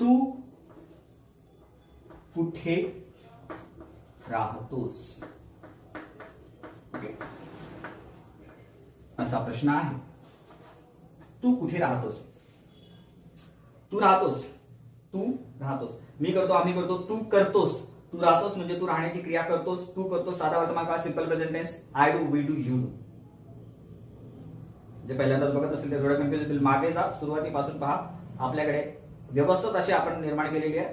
तू कुठे राहतोस? असा प्रश्न आहे. तू कुठे राहतोस? तू राहतोस. तू राहतोस. मी करतो आम्ही करतो तू करतोस. तू राहतोस म्हणजे तू राहण्याची क्रिया करतोस तू करतोस. साधा वर्तमान काळ simple present tense I do we do you do जे पहिल्यांदाच बघत असेल ते थोडं कन्फ्युज होतील. मागे जा सुरुवातीपासून पहा. आपल्याकडे व्यवस्थित अशी आपण निर्माण केलेली आहे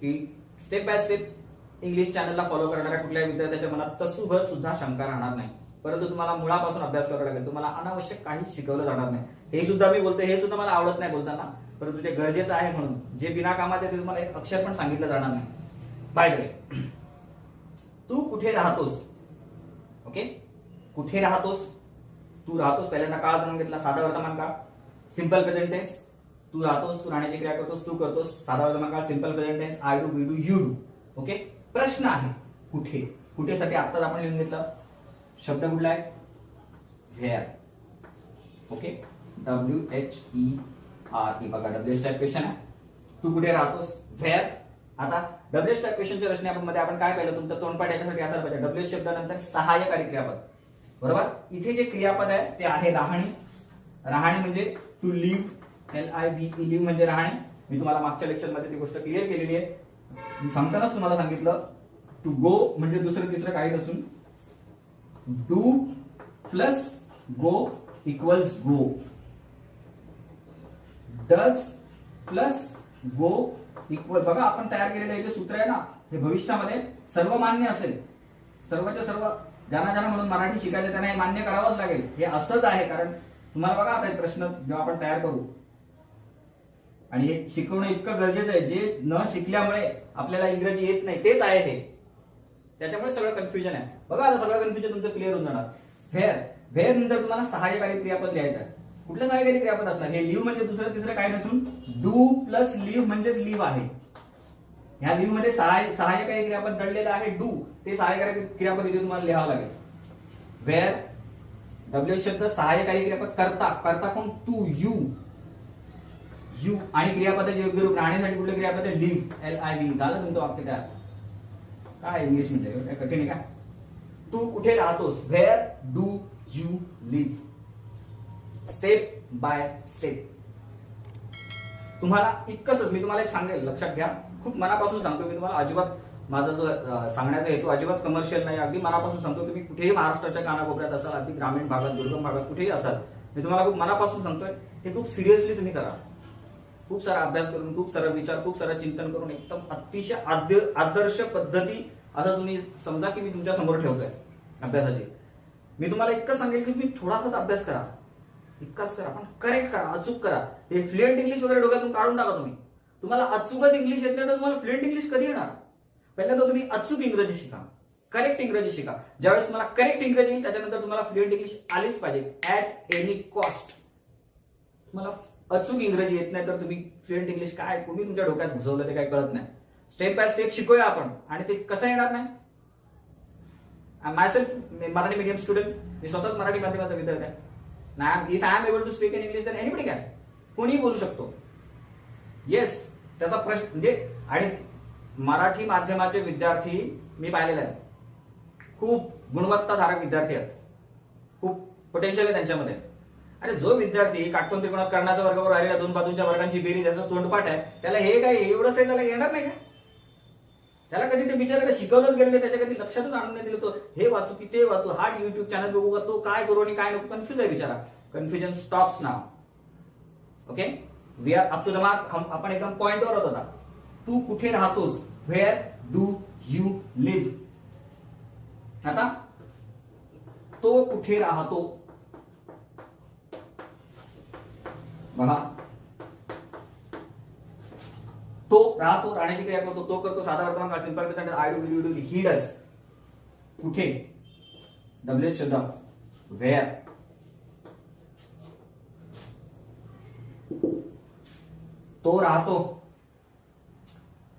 की स्टेप बाय स्टेप इंग्लिश चॅनलला फॉलो करणाऱ्या कुठल्याही विद्यार्थ्याच्या मनात तसूभर सुद्धा शंका राहणार नाही. परंतु तुम्हाला मुळापासून अभ्यास करावा लागेल. तुम्हाला अनावश्यक काही शिकवलं जाणार नाही. हे सुद्धा मी बोलतोय हे सुद्धा मला आवडत नाही बोलताना. परंतु ते गरजेचं आहे म्हणून. जे बिना कामात आहे ते तुम्हाला एक अक्षर पण सांगितलं जाणार नाही. बाय द तू कुठे राहतोस? ओके कुठे राहतोस? तू राहतोस? पहिल्यांदा काळ जाणून घेतला. साधा वर्तमान काळ. सिंपल प्रेझेंट तू राहतोस तू राहण्याची क्रिया करतोस तू करतोस. साधा वर्तमान simple present tense I do we do you do okay प्रश्न आहे कुठे? कुठेसाठी आत्ताच आपण लिहून घेतलं? शब्द कुठला आहे? Where okay W H E R E बघा डब्ल्यू एच टाईप क्वेश्चन आहे. तू कुठे राहतोस? व्हेअर आता डब्ल्यू एच टाईप क्वेश्चनच्या रचनेमध्ये आपण काय पाहिलं? तुमचं तोंडपाठ याच्यासाठी असायला पाहिजे. डब्ल्यू एच शब्दानंतर सहाय्यकारी क्रियापद. बरोबर? इथे जे क्रियापद आहे ते आहे राहणी. राहणी म्हणजे to live L I V live म्हणजे राहणे. मी तुम्हाला मागच्या लेक्चरमध्ये ती गोष्ट क्लिअर केलेली आहे. मी सांगतानाच तुम्हाला सांगितलं टू गो म्हणजे दुसरं तिसरं काही नसून do plus go equals go does plus go equal बघा आपण तयार केलेलं हे जे सूत्र आहे ना हे भविष्यामध्ये सर्व मान्य असेल. सर्वच्या सर्व ज्यांना ज्यांना म्हणून मराठी शिकायचं त्यांना हे मान्य करावंच लागेल. हे असंच आहे कारण तुम्हाला बघा आता प्रश्न जेव्हा आपण तयार करू आणि हे शिकवणं इतकं गरजेचं आहे. जे न शिकल्यामुळे आपल्याला इंग्रजी येत नाही तेच आहे हे. त्याच्यामुळे सगळं कन्फ्युजन आहे. बघा आता सगळं कन्फ्युजन तुमचं क्लिअर होऊन जाणार. व्हेअर व्हेअर नंतर तुम्हाला सहाय्यकारी क्रियापद लिहायचं आहे. कुठलं सहाय्यकारी क्रियापद असणार? हे लिव्ह म्हणजे दुसरं तिसरं काय नसून डू प्लस लिव्ह म्हणजेच लिव्ह आहे. ह्या लिव्हमध्ये सहाय्य सहाय्यकारी क्रियापद दडलेलं आहे डू ते सहाय्यकारी क्रियापद इथे तुम्हाला लिहावं लागेल. वेअर डब्ल्यू शब्द सहाय्यकारी क्रियापद करता. करता कोण? तू यू यू आणि क्रियापदाचे योग्य रूप राहण्यासाठी कुठलं क्रियापद आहे लिव्ह एल आय व्ही झालं तुमचं वाक्य तयार. काय इंग्लिश म्हणजे हो? काय कठीण आहे का? तू कुठे राहतोस? Where do you live step by step तुम्हाला इतकंच मी तुम्हाला एक सांगेल लक्षात घ्या. खूप मनापासून सांगतो मी तुम्हाला. अजिबात माझा जो सांगण्याचा हेतू अजिबात कमर्शियल नाही. अगदी मनापासून सांगतो तुम्ही कुठेही महाराष्ट्राच्या कानाकोपऱ्यात असाल अगदी ग्रामीण भागात दुर्गम भागात कुठेही असाल मी तुम्हाला खूप मनापासून सांगतोय. हे खूप सिरियसली तुम्ही करा. खूप सारा अभ्यास करून खूप सारा विचार खूप सारा चिंतन करून एकदम अतिशय आद्य- आदर्श पद्धती असं तुम्ही समजा की मी तुमच्यासमोर ठेवतोय अभ्यासाची. मी तुम्हाला इतकं सांगेल की तुम्ही थोडासाच अभ्यास करा. इतकाच करा पण करेक्ट करा अचूक करा. हे फ्लुएंट इंग्लिश वगैरे डोक्यातून काढून टाका तुम्ही. तुम्हाला अचूकच इंग्लिश येत नाही तर तुम्हाला फ्लुएंट इंग्लिश कधी येणार? पहिल्यांदा तुम्ही अचूक इंग्रजी शिका. करेक्ट इंग्रजी शिका. ज्यावेळेस तुम्हाला करेक्ट इंग्रजी येईल त्याच्यानंतर तुम्हाला फ्लुएंट इंग्लिश आलीच पाहिजे. ऍट एनी कॉस्ट तुम्हाला अचूक इंग्रजी येत नाही तर तुम्ही फ्लुएंट इंग्लिश काय कुणी तुमच्या डोक्यात घुसवलं ते काय कळत नाही. स्टेप बाय स्टेप शिकूया आपण. आणि ते कसं येणार नाही? Myself Marathi medium student मी स्वतःच मराठी माध्यमाचा विद्यार्थी आहे. ना if I am able to speak in English तर एनिबडी काय कुणीही बोलू शकतो. येस त्याचा प्रश्न म्हणजे आणि मराठी माध्यमाचे विद्यार्थी मी पाहिलेले आहेत. खूप गुणवत्ताधारक विद्यार्थी आहेत. खूप पोटेन्शियल आहे त्यांच्यामध्ये. अरे जो विद्यार्थी काटकोन त्रिकोणात कर्णाच्या वर्गावर आलेल्या दोन बाजूंच्या वर्गांची बेरीज त्याचा तोंडपाठ आहे त्याला हे काय एवढंच आहे त्याला येणार नाही का? त्याला कधी ते बिचारायला शिकवलंच गेलं नाही त्याच्या कधी लक्षातच आणून नाही दिलं तो. हे वाचू की ते वाचू हा युट्यूब चॅनल बघू का तो काय करू आणि काय नको कन्फ्युज आहे बिचारा. Confusion stops now okay we are up to the mark आपण एकदम पॉइंटवर होत होता तू कुठे राहतोस? व्हेअर डू यू लिव्ह आता? तो कुठे राहतो? बघा. तो राहतो राहण्याची क्रिया करतो तो करतो साधा वर्तमान काळ simple present I do will do he does कुठे? डब्ल्यू शब्द वेअर तो राहतो.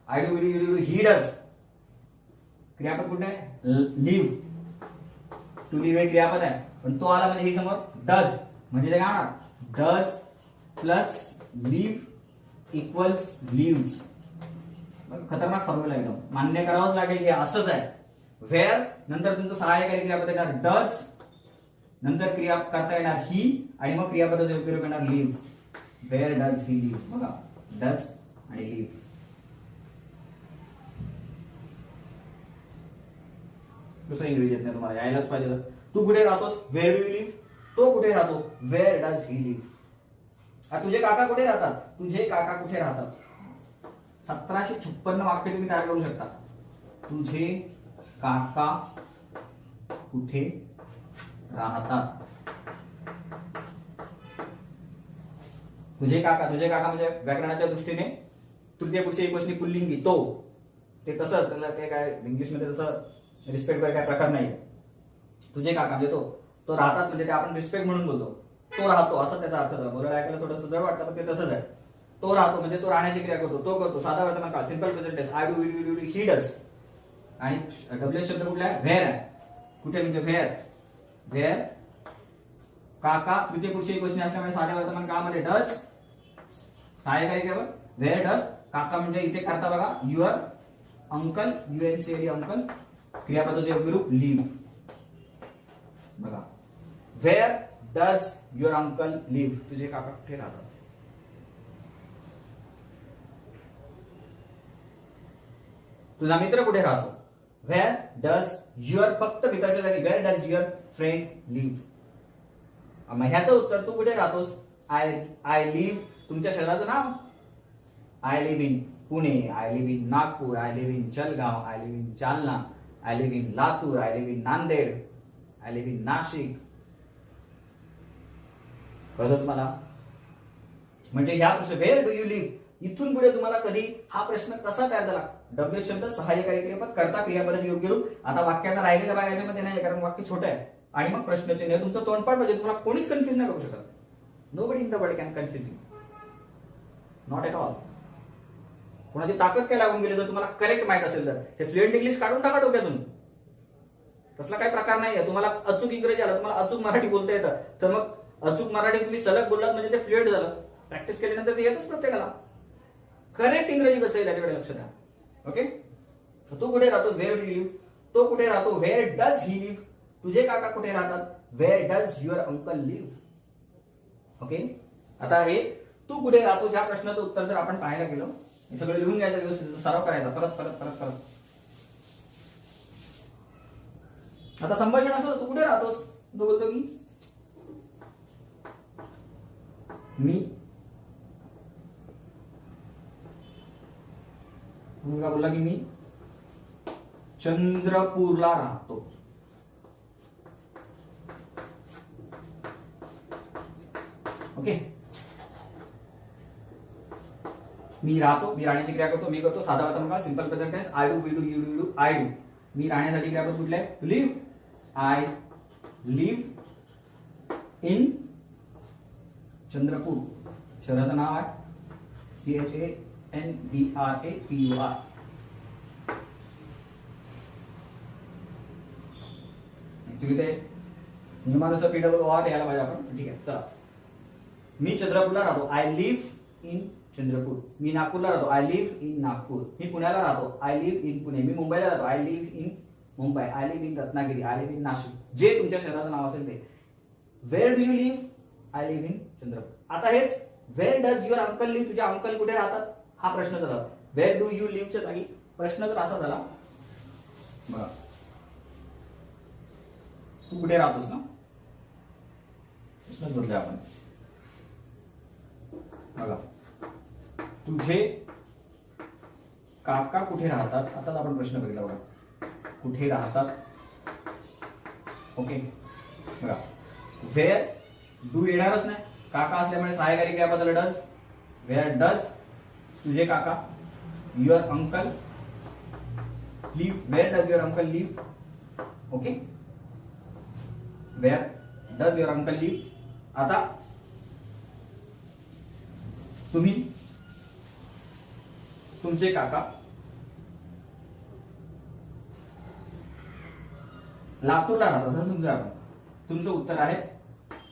I do you do he does क्रियापद कुठे आहे? लिव्ह टू लिव्ह हे क्रियापद आहे. पण तो आला म्हणजे ही समोर डज म्हणजे ते काय होणार does plus live equals lives. खतरनाक फॉर्म्युला एकदम. मान्य करावंच लागेल की असंच आहे. व्हेअर नंतर तुमचं सहाय्यकारी क्रियापद येणार डच नंतर क्रिया करता येणार ही आणि मग क्रियापदाचा उपयोग येणार live where does he live बघा. डज आणि लिव्ह दुसरं इंग्रजी येत नाही तुम्हाला. यायलाच पाहिजे तर. तू कुठे राहतोस? व्हेअर यू लिव्ह तो कुठे राहतो? व्हेअर डज ही लिव्ह तुझे काका कुठे राहतात? तुझे काका कुठे राहतात? सतराशे छप्पन्न वाक्य तुम्ही तयार करू शकता. तुझे काका कुठे राहतात? तुझे काका तुझे काका म्हणजे व्याकरणाच्या दृष्टीने तृतीय पुरुष एकवचनी पुल्लिंगी तो. ते तसंच त्याला ते काय इंग्लिशमध्ये तसं रिस्पेक्ट वगैरे काय प्रकार नाही तुझे काका म्हणजे तो. तो राहतात म्हणजे ते आपण रिस्पेक्ट म्हणून बोलतो. तो राहतो असं त्याचा अर्थ झाला. बोलायला ऐकायला थोडंसं जड वाटतं पण ते तसंच आहे. तो राहतो म्हणजे तो राहण्याची क्रिया करतो तो करतो. साधा वर्तमान काळ simple present I do will do he does आणि डब्ल्यू शब्द कुठला आहे? व्हेअर आहे. कुठे म्हणजे व्हेअर व्हेअर काका तृतीय पुरुष क्वेश्चन असल्यामुळे साध्या वर्तमान काळामध्ये डज काय केवळ? व्हेअर डज काका म्हणजे इथे करता बघा. Your uncle U N C L uncle क्रियापदाचे योग्य रूप लिव्ह बघा. Where does your uncle live तुझे काका कुठे राहतात? तुझा मित्र कुठे राहतो? व्हेअर डज युअर फक्त मित्राच्या जागी where does your friend live मग ह्याचं उत्तर तू कुठे राहतोस? आय आय लिव्ह तुमच्या शहराचं नाव? I live in Pune I live in Nagpur I live in Jalgaon I live in Jalna I live in Latur I live in Nanded I live in Nashik कळत मला म्हणजे ह्या प्रश्न wear do you leave इथून पुढे तुम्हाला कधी हा प्रश्न कसा तयार झाला डब्ल्यू शब्द सहाय्यकारी क्रियापद करता क्रियापद योग्य रूप आता वाक्याचा राहिलेला भाग याच्यामध्ये नाही कारण वाक्य छोटं आहे. आणि मग प्रश्नचिन्ह तुमचं तोंडपाठ म्हणजे तुम्हाला कोणीच कन्फ्युज नाही करू शकत. Nobody in the world can confuse you not at all कोणाची ताकद काय लागून गेली जर तुम्हाला करेक्ट माहीत असेल तर? हे फ्लुएंट इंग्लिश काढून टाका डोक्यातून. तसला काही प्रकार नाही आहे तुम्हाला अचूक इंग्रजी आला तुम्हाला अचूक मराठी बोलता येतं. तर मग अचूक मराठी तुम्ही सलग बोललात म्हणजे ते फ्लुएट झालं. प्रॅक्टिस केल्यानंतर ते येतच प्रत्येकाला. करेक्ट इंग्रजी कसं येईल याच्याकडे लक्ष द्या. ओके तू कुठे राहतो? व्हेअर डू लिव्ह तो कुठे राहतो? व्हेअर डज ही लिव्ह तुझे काका कुठे राहतात? Where does your uncle live okay आता हे तू कुठे राहतोस? ह्या प्रश्नाचं उत्तर जर आपण पाहायला गेलो हे सगळं लिहून घ्यायचं व्यवस्थित सराव करायचा. परत परत परत परत. आता संभाषण असं तू कुठे राहतोस? तो बोलतो की मी मुलगा बोलला की मी चंद्रपूरला राहतो. ओके? मी राहतो मी राहण्याची क्रिया करतो मी करतो साधा वर्तमान काळ simple present tense I do we do you do do I do मी राहण्यासाठी क्रियापद कुठले आहे live I live in Chandrapur शहराचं नाव आहे. C H A N B R A P U R actually ते नियमानुसार पी डब्ल्यू आर यायला पाहिजे आपण. ठीक आहे चला. मी चंद्रपूरला राहतो. I live in Chandrapur. मी नागपूरला राहतो. I live in Nagpur. मी पुण्याला राहतो. I live in Pune. मी मुंबईला राहतो. I live in Mumbai. I live in Ratnagiri. I live in Nashik. जे तुमच्या शहराचं नाव असेल ते. Where do you live I live in Chandrapur. आता हेच where does your uncle live तुझे अंकल कुठे राहतात? हा प्रश्न झाला. वेअर डू यू लिव्हच्या जागी? प्रश्न तर असा झाला. बघा. तू कुठे राहतोस ना? प्रश्न बदलूया आपण. बघा. तुझे काका कुठे राहतात? आताच आपण प्रश्न बघितला बघा. कुठे राहतात? ओके बघा. वेअर डू येणारच नाही. काका असल्यामुळे सहाय्यकारी काय बदल डज? Where does? तुझे काका. Your uncle live where does your uncle live okay where does your uncle live आता तुम्ही तुमचे काका लातूरला राहतात. असं समजा आपण. तुमचं उत्तर आहे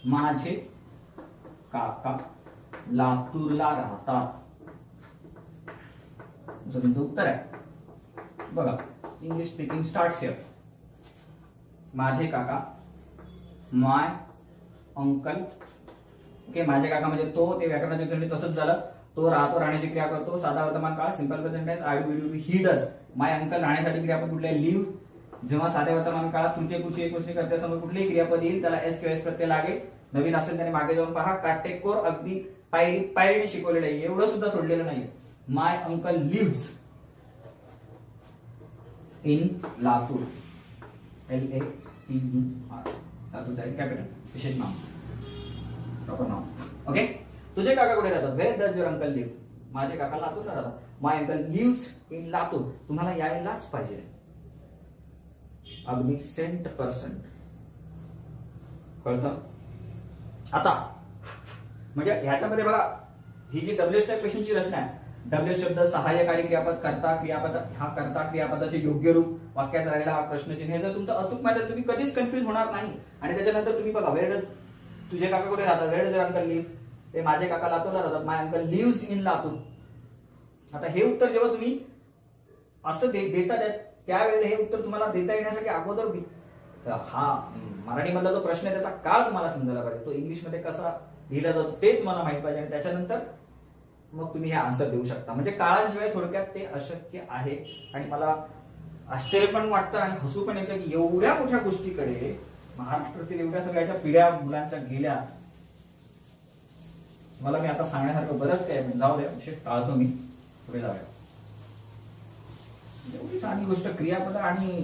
माझे काका लातूरला राहतात. असं तुमचं उत्तर आहे? बघा इंग्लिश स्पीकिंग स्टार्ट हिअर माझे काका माय अंकल ओके माझे काका म्हणजे तो ते व्याकरणाचे तसंच झालं. तो राहतो राहण्याची क्रिया करतो साधा वर्तमान काळ simple present I do will do he does my uncle राहण्यासाठी क्रियापद कुठले लिव्ह जेव्हा साध्या वर्तमान काळात तृतीय कृषी एक करते समोर कुठलीही क्रियापद येईल त्याला एस किंवा एस प्रत्यय लागेल. नवीन असेल त्याने मागे जाऊन पहा काटेकोर अगदी पायरी पायरीने शिकवलेलं आहे. एवढं सुद्धा सोडलेलं नाही my uncle live in Latur L A T U R लातूरचा कॅपिटल विशेष नाव. प्रॉपर नाव. ओके तुझे काका कुठे राहतात? Where does your uncle live माझे काका लातूरला राहतात. My uncle live in Latur तुम्हाला यायलाच पाहिजे. अगदी सेंट पर्सेंट कळतं? आता म्हणजे ह्याच्यामध्ये बघा ही जी डब्ल्यू टाईप क्वेश्चनची रचना आहे डब्ल्यू शब्द सहाय्यकारी क्रियापद करता क्रियापद हा करता क्रियापदाचे योग्य रूप वाक्याचा राहिला हा प्रश्नचिन्ह हे जर तुमचं अचूक माहिती तुम्ही कधीच कन्फ्युज होणार नाही. आणि त्याच्यानंतर तुम्ही बघा वेळ तुझे काका कुठे राहतात? वेळ जर अंकल लिव्ह ते माझे काका लातूरला राहतात my uncle lives in Latur. आता हे उत्तर जेव्हा तुम्ही असं दे देता त्यावेळेला हे उत्तर तुम्हाला देता येण्यासाठी अगोदर हा मराठी मराठीमधला जो प्रश्न आहे त्याचा काळ तुम्हाला समजायला पाहिजे. तो इंग्लिशमध्ये कसा लिहिला जातो ते तुम्हाला माहीत पाहिजे आणि त्याच्यानंतर मग तुम्ही हे आन्सर देऊ शकता. म्हणजे काळाशिवाय थोडक्यात ते अशक्य आहे. आणि मला आश्चर्य पण वाटतं आणि हसू पण येतं की एवढ्या मोठ्या गोष्टीकडे महाराष्ट्रातील एवढ्या सगळ्याच्या पिढ्या मुलांच्या गेल्या मला मी आता सांगण्यासारखं बरंच काय जाऊ द्या विशेष टाळतो मी. पुढे जाऊया. एवढी चांगली गोष्ट क्रियापद आणि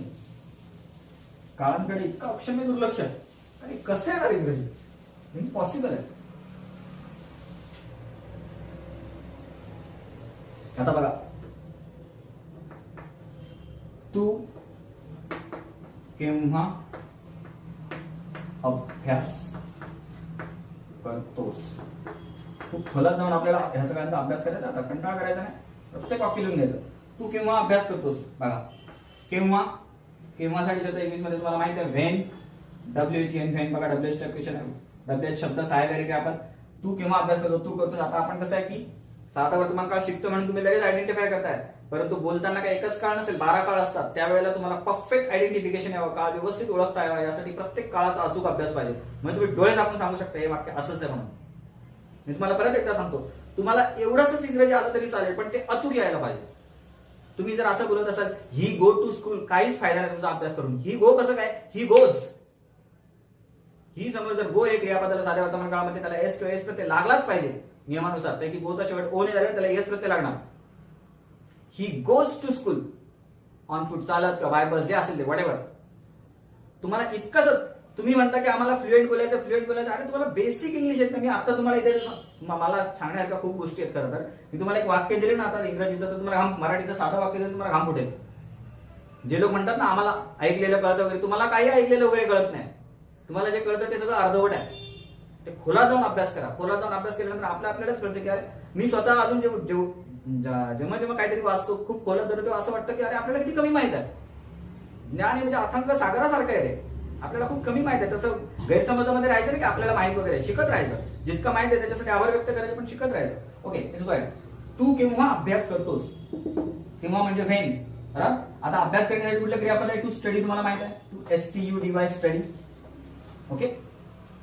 काळांकडे इतकं अक्षम्य दुर्लक्ष आहे. आणि कसं येणार इंग्रजी? इम्पॉसिबल आहे. आता बघा. तू केव्हा अभ्यास करतोस? तू खोलात जाऊन आपल्याला ह्या सगळ्यांचा अभ्यास करायचा आता कंटाळा करायचा नाही. प्रत्येक वाक्य लिहून घ्यायचं. तू केव्हा अभ्यास करतोस? बघा. केव्हा किंवासाठी शब्द इंग्लिशमध्ये तुम्हाला माहिती आहे when W H N when बघा W H question W H शब्द सहाय्यकारी आपण. तू केव्हा अभ्यास करतो तू करतो आता आपण कसं आहे की साधा वर्तमान काळ शिकतो म्हणून तुम्ही लगेच आयडेंटिफाय करताय. परंतु बोलताना काय एकच काळ नसेल बारा काळ असतात. त्यावेळेला तुम्हाला परफेक्ट आयडेंटिफिकेशन यावं काळ व्यवस्थित ओळखता यावा. यासाठी प्रत्येक काळाचा अचूक अभ्यास पाहिजे. म्हणजे तुम्ही डोळे दाखवून सांगू शकता हे वाक्य असंच आहे म्हणून. मी तुम्हाला परत एकदा सांगतो. तुम्हाला एवढंच इंग्रजी आलं तरी चालेल पण ते अचूक यायला पाहिजे. तुम्ही जर असं बोलत असाल ही गो टू स्कूल काहीच फायदा नाही तुमचा अभ्यास करून. ही गो कसं काय? ही गोज ही समज जर गो हे क्रियापदाला साध्या वर्तमान काळामध्ये त्याला एस किंवा एस प्रत्यय लागलाच पाहिजे नियमानुसार. पैकी गोचा शेवट ओ ने झाले त्याला एस प्रत्यय लागणार. He goes to school on foot चालत किंवा बाय बस जे असेल ते वडेवर तुम्हाला इतकंच तुम्ही म्हणता की आम्हाला फ्लुएंट बोलायचं फ्लुएंट बोलायचं. अरे तुम्हाला बेसिक इंग्लिश येत नाही. मी आता तुम्हाला इथे मला सांगण्यासारख्या खूप गोष्टी आहेत खरं तर. मी तुम्हाला एक वाक्य दिले ना आता इंग्रजीचं तर तुम्हाला घाम मराठीचं साधं वाक्य दिलं तुम्हाला घाम फुटेल. जे लोक म्हणतात ना आम्हाला ऐकलेलं कळतं वगैरे तुम्हाला काही ऐकलेलं वगैरे कळत नाही. तुम्हाला जे कळतं ते सगळं अर्धवट आहे. ते खोला जाऊन अभ्यास करा. खोला जाऊन अभ्यास केल्यानंतर आपल्या आपल्यालाच कळतं की अरे मी स्वतः अजून जेव्हा जेव- ज्या- जेव्हा जेव्हा काहीतरी वाचतो खूप खोला जातो तेव्हा असं वाटतं की अरे आपल्याला किती कमी माहीत आहे. ज्ञान हे म्हणजे अथांग सागरासारखं आहे ते आपल्याला खूप कमी माहीत आहे. तसं गैरसमजामध्ये राहायचं नाही की आपल्याला माहीत वगैरे शिकत राहायचं. जितकं माहीत आहे त्याच्यासाठी आभार व्यक्त करायचं पण शिकत राहायचं. ओके तू केव्हा अभ्यास करतोस? तेव्हा म्हणजे व्हेन आता अभ्यास करण्यासाठी कुठलं क्रियापद आहे टू स्टडी तुम्हाला माहीत आहे? To S T U D Y study okay?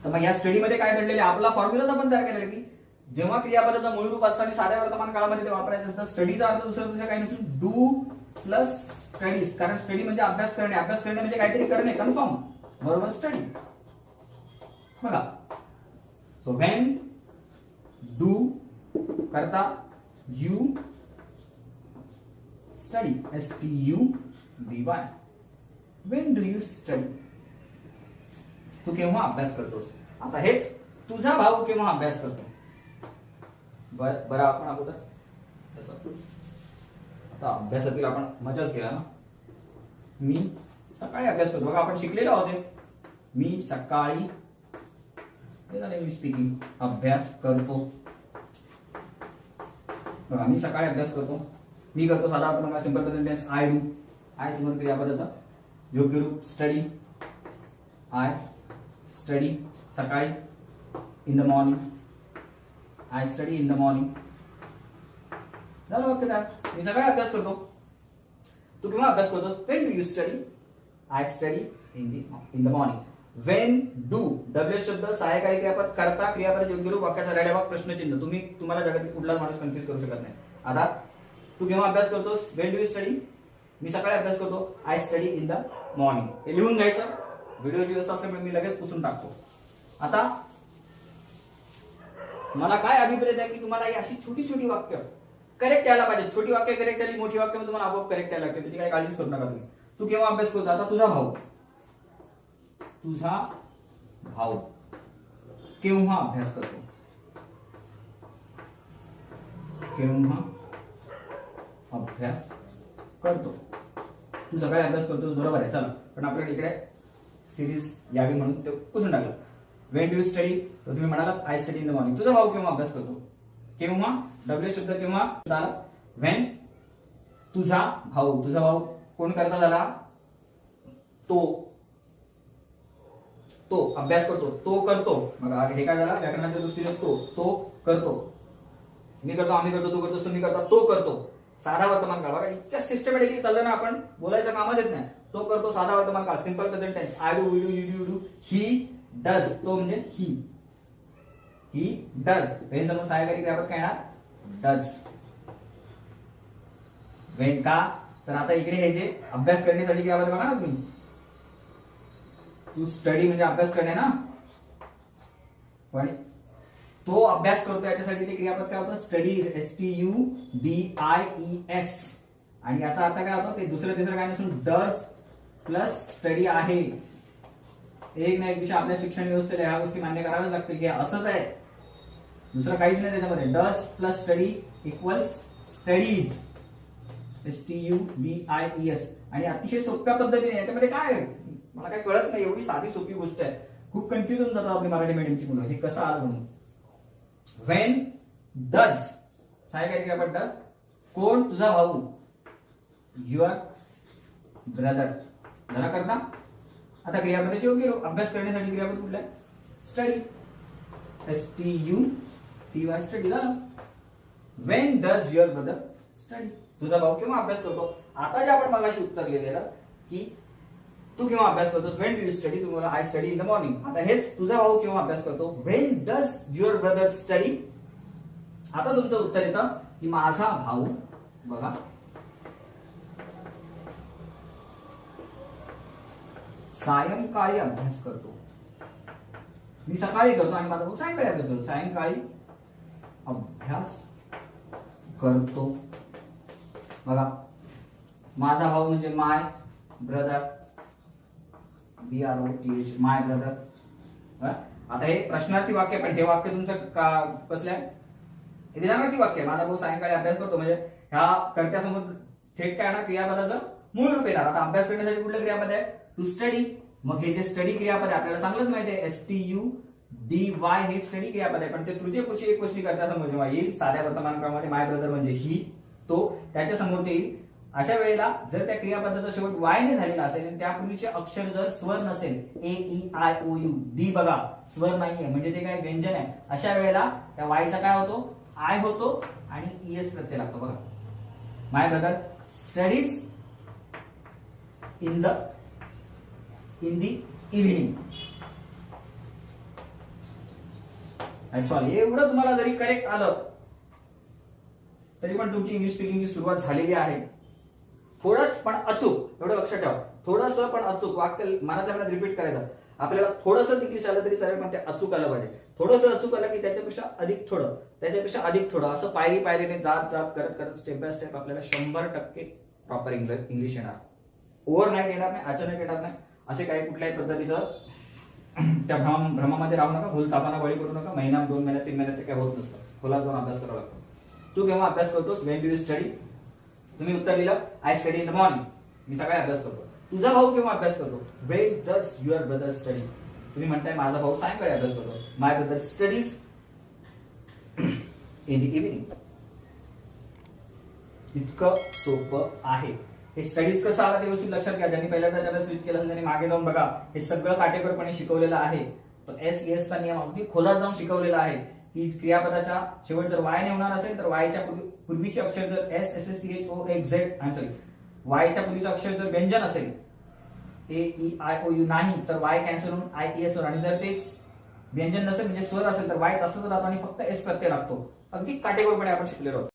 तर मग या स्टडीमध्ये काय घडलेलं आहे? आपला फॉर्म्युला आपण तयार केलेला की जेव्हा क्रियापदाचा मूळ रूप असतं आणि साध्या वर्तमान काळामध्ये ते वापरायचं असतं. स्टडीचा अर्थ दुसरा दुसरं म्हणजे काही नसून डू प्लस स्टडीज कारण स्टडी म्हणजे अभ्यास करणे. अभ्यास करणे म्हणजे काहीतरी करणे. कन्फर्म बरोबर स्टडी बघा. सो व्हेन डू करता you study S T U B Y when do you study तू केव्हा अभ्यास करतोस? आता हेच तुझा भाऊ केव्हा अभ्यास करतो? बरं आपण अगोदर तसं. आता अभ्यासातील आपण मजाच घ्या ना? मी सकाळी अभ्यास करतो. बघा आपण शिकलेलो आहोत मी सकाळी हे स्पीकिंग अभ्यास करतो. बघा मी सकाळी अभ्यास करतो. मी करतो साधारण simple present tense I do I simple क्रियापदाचा योग्य रूप स्टडी आय स्टडी सकाळी. In the morning I study in the morning झालं ओके मी सकाळी अभ्यास करतो. तू केव्हा अभ्यास करतोस? When do you study I study in the in the morning when do W शब्द सहाय्यकारी क्रियापद करता क्रियापद योग्य रूप वाक्याचा रेड्याभाग प्रश्नचिन्ह. तुम्ही तुम्हाला जगातील कुठलाच माणूस कन्फ्युज करू शकत नाही. आता तू केव्हा अभ्यास करतोस? वेन डू यू स्टडी मी सकाळी अभ्यास करतो. I study in the morning हे लिहून घ्यायचं. व्हिडिओची व्यवस्था असल्यामुळे मी लगेच पुसून टाकतो. आता मला काय अभिप्रेत आहे की तुम्हाला ही अशी छोटी छोटी वाक्य करेक्ट यायला पाहिजे छोटी वाक्य करेक्ट आली मोठी वाक्य तुम्हाला आपोआप करेक्ट यायला लागते. त्याची काही काळजीच करू नका तुम्ही. तू केव्हा अभ्यास करतो? आता तुझा भाऊ. तुझा भाऊ. केव्हा अभ्यास करतो? केव्हा अभ्यास करतो? तू सगळा अभ्यास करतो बरोबर आहे चला. पण आपल्याकडे इकडे सिरीज यावी म्हणून ते पुसून टाकलं. वेन डू यू स्टडी तर तुम्ही म्हणालात I study in the morning तुझा भाऊ केव्हा अभ्यास करतो? केव्हा? डब्ल्यू शब्द केव्हा? वेन तुझा भाऊ. तुझा भाऊ कोण करता झाला तो. तो. अभ्यास करतो. तो करतो. मग हे काय झाला? व्याकरणाच्या दृष्टीने तो. तो करतो. मी करतो आम्ही करतो तू करतो तुम्ही करता तो करतो. साधा वर्तमान काळ. बघा इतक्या सिस्टमॅटिकली चाललं ना आपण बोलायचं कामच येत नाही. तो करतो साधा वर्तमान काळ. Simple present tense I do do you do he does तो म्हणजे ही ही डज वेन समोर सहाय्यकारी क्रियापद काय येणार? डज वेन का? तर आता इकडे हे जे अभ्यास करण्यासाठी क्रियापद बघा ना तुम्ही. तू स्टडी म्हणजे अभ्यास करणे ना? पण तो अभ्यास करतो याच्यासाठी ते क्रियापद काय होतं? Study S T U D I E S आणि याचा अर्थ काय होतो? ते दुसरं तिसरं काय नसून डज प्लस स्टडी आहे. एक ना एक विषय आपल्या शिक्षण व्यवस्थेला ह्या गोष्टी मान्य कराव्याच लागतील. की असंच आहे. दुसरं काहीच नाही त्याच्यामध्ये. Does plus study equals studies S T U B I E S आणि अतिशय सोप्या पद्धतीने याच्यामध्ये काय मला काही कळत नाही एवढी साधी सोपी गोष्ट आहे. खूप कन्फ्युज होऊन जातात आपली मराठी मीडियमची मुलं. हे कसं आलं म्हणून? वेन डज काय काय आपण डज कोण तुझा भाऊ? युअर ब्रदर जरा करता? आता क्रियापदाचे योग्य अभ्यास करण्यासाठी क्रियापद कुठला आहे? Study S T U T Y study झालं. When does your brother study तुझा भाऊ केव्हा अभ्यास करतो? आता जे आपण मगाशी उत्तर लिहिलेलं की तू केव्हा अभ्यास करतोस? वेन डू यू स्टडी तुम्हाला I study in the morning आता हेच तुझा भाऊ केव्हा अभ्यास करतो? When does your brother study आता तुमचं उत्तर येतं की माझा भाऊ बघा. सायंकाळी अभ्यास करतो. मी सकाळी करतो आणि माझा भाऊ सायंकाळी अभ्यास करतो. सायंकाळी अभ्यास करतो. बघा. माझा भाऊ म्हणजे my brother. B R O T H my brother. आता हे प्रश्नार्थी वाक्य आहे, पण हे वाक्य तुमचं का कसलं आहे? हे विधानार्थी वाक्य माझा भाऊ सायंकाळी अभ्यास करतो म्हणजे ह्या कर्त्यासमोर थेट काय ना क्रियापदाचं मूळ रूप येणार. आता अभ्यास करण्यासाठी कुठलं क्रियापद आहे? टू स्टडी मग हे जे स्टडी क्रियापद आहे आपल्याला चांगलंच माहिती आहे. S T U D Y हे स्टडी क्रियापद आहे. पण ते तृतीय पुष्टी एक गोष्टी कर्त्यासमोर जेव्हा येईल साध्या वर्तमानकाळामध्ये माय ब्रदर म्हणजे ही तो त्याच्यासमोर येईल अशा वेळेला जर त्या क्रियापदाचा शेवट वाय ने झालेला असेल आणि त्यापूर्वीचे अक्षर जर स्वर नसेल A E I O U D बघा स्वर नाहीये म्हणजे ते काय व्यंजन आहे. अशा वेळेला त्या वायचा काय होतो? आय होतो आणि ईएस प्रत्यय लागतो बघा. My brother studies in the in the evening sorry एवढं तुम्हाला जरी करेक्ट आलं तरी पण तुमची इंग्लिश स्पीकिंगची सुरुवात झालेली आहे. थोडंच पण अचूक एवढं लक्षात ठेवा. थोडस पण अचूक वाक्य मनात मनात रिपीट करायचं. आपल्याला थोडंसं इंग्लिश आलं तरी चालेल पण ते अचूक आलं पाहिजे. थोडंसं अचूक आलं की त्याच्यापेक्षा अधिक थोडं त्याच्यापेक्षा अधिक थोडं असं पायरी पायरीने जात जात करत करत स्टेप बाय स्टेप आपल्याला शंभर टक्के प्रॉपर इंग्लिश येणार. ओव्हर नाईट येणार नाही अचानक येणार नाही असे काही कुठल्याही पद्धतीचं त्या भ्रम भ्रमामध्ये राहू नका भूल तापाना बळी करू नका महिना दोन महिन्यात तीन महिन्यात ते काय होत नसतं. खोलात जाऊन अभ्यास करावा लागतो. तू केव्हा अभ्यास करतोस? वेन डू यू स्टडी तुम्ही उत्तर दिलं I study in the morning मी सकाळी अभ्यास करतो. तुझा भाऊ केव्हा अभ्यास करतो? When does your brother study तुम्ही म्हणताय माझा भाऊ सायंकाळी अभ्यास करतो. My brother studies in the evening इतकं सोपं आहे. हे स्टडीज कसं आला ते व्यवस्थित लक्षात घ्या. ज्यांनी पहिल्यांदा त्याला स्विच केला त्यांनी मागे जाऊन बघा हे सगळं काटेकोरपणे शिकवलेलं आहे. एस एसचा e, नियम अगदी खोलात जाऊन शिकवलेला आहे. की क्रियापदाच्या शेवट जर वायने होणार असेल तर वायच्या पूर्वीचे अक्षर जर S S S C H O X Z sorry वायच्या पूर्वीचं अक्षर जर व्यंजन असेल A E I O U नाही तर वाय कॅन्सल होऊन आय ई एस वर आणि जर ते व्यंजन नसेल म्हणजे स्वर असेल तर वाय तसंच राहतो आणि फक्त एस प्रत्यय लागतो. अगदी काटेकोरपणे आपण शिकलेलो आहोत.